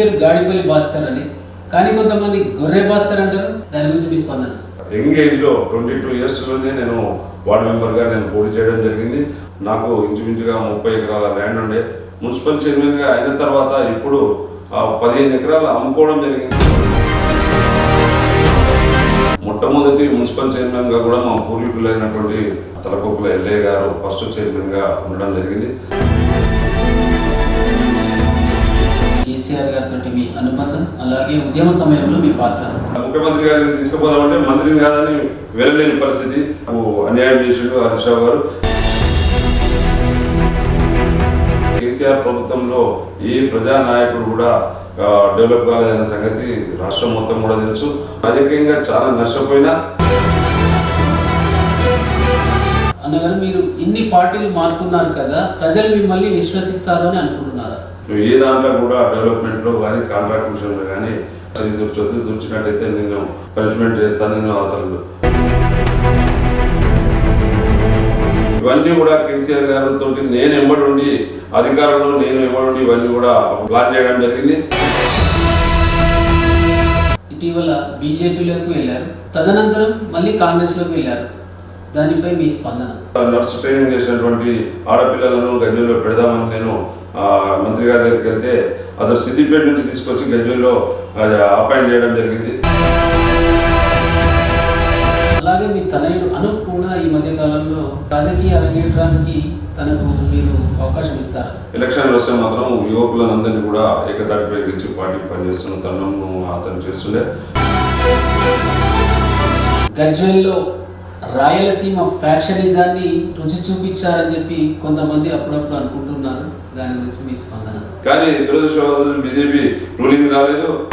పేరు గాడిపల్లి భాస్కర్ అని. కానీ కొంతమంది గొర్రె భాస్కర్ అంటారు. దాని గురించి మీ స్పందన? యంగ్ ఏజ్లో ట్వంటీ టూ ఇయర్స్లోనే నేను వార్డు మెంబర్గా నేను పోటీ చేయడం జరిగింది. నాకు ఇంచుమించుగా ముప్పై ఎకరాల ల్యాండ్ ఉండే. మున్సిపల్ చైర్మన్గా అయిన తర్వాత ఇప్పుడు ఆ పదిహేను ఎకరాలు అమ్ముకోవడం జరిగింది. మొట్టమొదటి మున్సిపల్ చైర్మన్గా కూడా మా పూర్వీకులైనటువంటి తలకొప్పుల ఎల్ఏ గారు ఫస్ట్ చైర్మన్గా ఉండడం జరిగింది. అలాగే ఉద్యమ సమయంలో మీ పాత్ర? ముఖ్యమంత్రి గారికి తీసుకుపోదామంటే మంత్రిని కాదని వెళ్ళలేని పరిస్థితి. అన్యాయం చేసిండు హరీష్ రావు గారు. కేసీఆర్ ప్రభుత్వంలో ఏ ప్రజానాయకుడు కూడా ఆ, డెవలప్ కాలేదన్న సంగతి రాష్ట్రం మొత్తం కూడా తెలుసు. రాజకీయంగా చాలా నష్టపోయినా అన్నగారు మీరు ఇన్ని పార్టీలు మారుతున్నారు కదా ప్రజలు మిమ్మల్ని విశ్వసిస్తారు అని అనుకుంటున్నారా? ఏ దాంట్లో కూడా డెవలప్మెంట్లో కానీ కాంట్రాక్ట్ విషయంలో కానీ అది చదువు చూచినట్టయితే నేను పనిష్మెంట్ చేస్తాను నేను అసలు ఇవన్నీ కూడా కేసీఆర్ గారితో నేను ఎంబడి ఉండి అధికారంలో నేను ఉండి ఇవన్నీ కూడా ప్లాన్ చేయడం జరిగింది. ఇటీవల బీజేపీలోకి వెళ్ళారు. తదనంతరం మళ్ళీ కాంగ్రెస్లోకి వెళ్ళారు. దానిపై మీ స్పందన? నర్స్ ట్రైనింగ్ చేసినటువంటి ఆడపిల్లలను గజ్వేల్లో పెడదామని నేను మంత్రి గారి దగ్గరికి వెళ్తే అతను సిద్దిపేట నుంచి తీసుకొచ్చి గజ్వేల్లో అపాయింట్ చేయడం జరిగింది. అలాగే మీ తనయుడు అనూప్ కూడా ఈ మధ్య కాలంలో రాజకీయ అరంగేట్రానికి తనకు మీరు అవకాశం ఇస్తారు? ఎలక్షన్లు వస్తే మాత్రం యువకులందరినీ కూడా ఏకతాటిపై గెలిచి పార్టీకి పనిచేస్తున్న తరుణం అతను చేస్తుండే. గజ్వెల్లో రాయలసీమ ఫ్యాక్షనిజాన్ని రుచి చూపించారని చెప్పి కొంతమంది అప్పుడప్పుడు అనుకుంటున్నారు. దాని గురించి మీ స్పందన? కానీ దురదృష్టవాదం బీజేపీ రూలింగ్ రాలేదు.